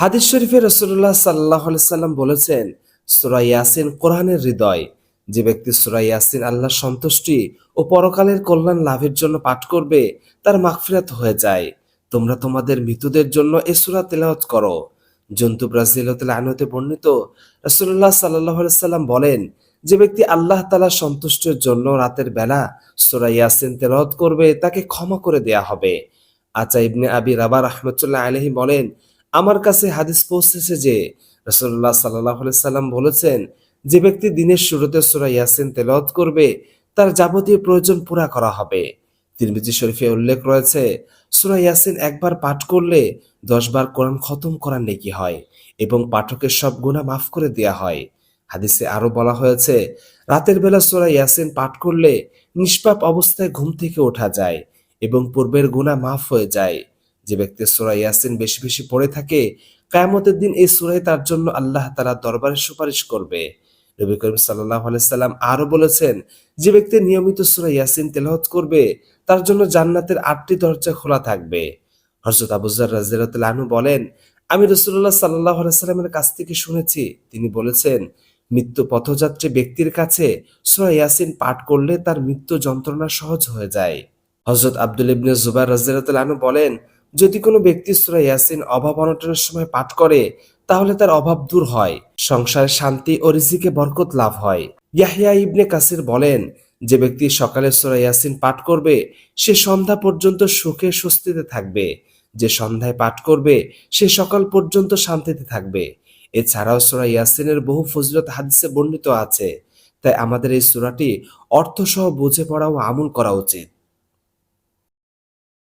হাদিস শরীফে রসুল্লাহ সাল্লাহ সাল্লাম বলেছেন, সুরা ইয়াসিন কোরআনের হৃদয়। যে ব্যক্তি সুরা ইয়াসিন আল্লাহ সন্তুষ্টি ও পরকালের কল্যাণ লাভের জন্য পাঠ করবে, তার মাগফিরাত হয়ে যায়। তোমরা তোমাদের মৃতদের জন্য এ সুরা তেলাওয়াত করো। জন্তু ব্রাজিল আনতে বর্ণিত রসুল্লাহ সাল্লাহ সাল্লাম বলেন, যে ব্যক্তি আল্লাহ তালা সন্তুষ্টের জন্য রাতের বেলা সুরা ইয়াসিন তেলাওয়াত করবে, তাকে ক্ষমা করে দেয়া হবে। আচা ইবনে আবি রাবা রহমতুল্লাহ আলহি বলেন আমার কাছে হাদিস পৌঁছেছে যে রসুল্লাহ সাল্লাহ সাল্লাম বলেছেন, যে ব্যক্তি দিনের শুরুতে সুরা ইয়াসিন তেলাওয়াত করবে, তার যাবতীয় প্রয়োজন পুরা করা হবে। তিরমিজি শরীফে উল্লেখ রয়েছে, সুরা ইয়াসিন একবার পাঠ করলে দশবার কোরআন খতম করার নেকি হয় এবং পাঠকের সব গুণা মাফ করে দেয়া হয়। হাদিসে আরও বলা হয়েছে, রাতের বেলা সুরা ইয়াসিন পাঠ করলে নিষ্পাপ অবস্থায় ঘুম থেকে ওঠা যায় এবং পূর্বের গুণা মাফ হয়ে যায়। যে ব্যক্তি সুরা ইয়াসিন বেশি বেশি পড়ে থাকে, কায়ামতের দিন এই সুরাই তার জন্য আল্লাহ তালা দরবারে সুপারিশ করবে। নবী করিম সাল্লাহ সাল্লাম আরও বলেছেন, যে ব্যক্তি নিয়মিত সুরা ইয়াসিন তেলাওয়াত করবে, তার জন্য জান্নাতের আটটি দরজা খোলা থাকবে। হজরত আবুজার আনু বলেন, আমি রসুল্লাহ সাল্লাহ সাল্লামের কাছ থেকে শুনেছি। তিনি বলেছেন, মৃত্যু পথযাত্রী ব্যক্তির কাছে সুরা ইয়াসিন পাঠ করলে তার মৃত্যু যন্ত্রণা সহজ হয়ে যায়। হজরত আব্দুল ইবনে জুবাই আনু বলেন যদি কোনো ব্যক্তি সুরা ইয়াসিন অভাব অনটনের সময় পাঠ করে, তাহলে তার অভাব দূর হয়, সংসারে শান্তি ও রিজিকে বরকত লাভ হয়। ইয়াহিয়া ইবনে কাসির বলেন, যে ব্যক্তি সকালে সুরা ইয়াসিন পাঠ করবে, সে সন্ধ্যা পর্যন্ত সুখে স্বস্তিতে থাকবে। যে সন্ধ্যায় পাঠ করবে, সে সকাল পর্যন্ত শান্তিতে থাকবে। এছাড়াও সুরা ইয়াসিনের বহু ফজিলত হাদিসে বর্ণিত আছে। তাই আমাদের এই সুরাটি অর্থসহ বুঝে পড়া ও আমল করা উচিত।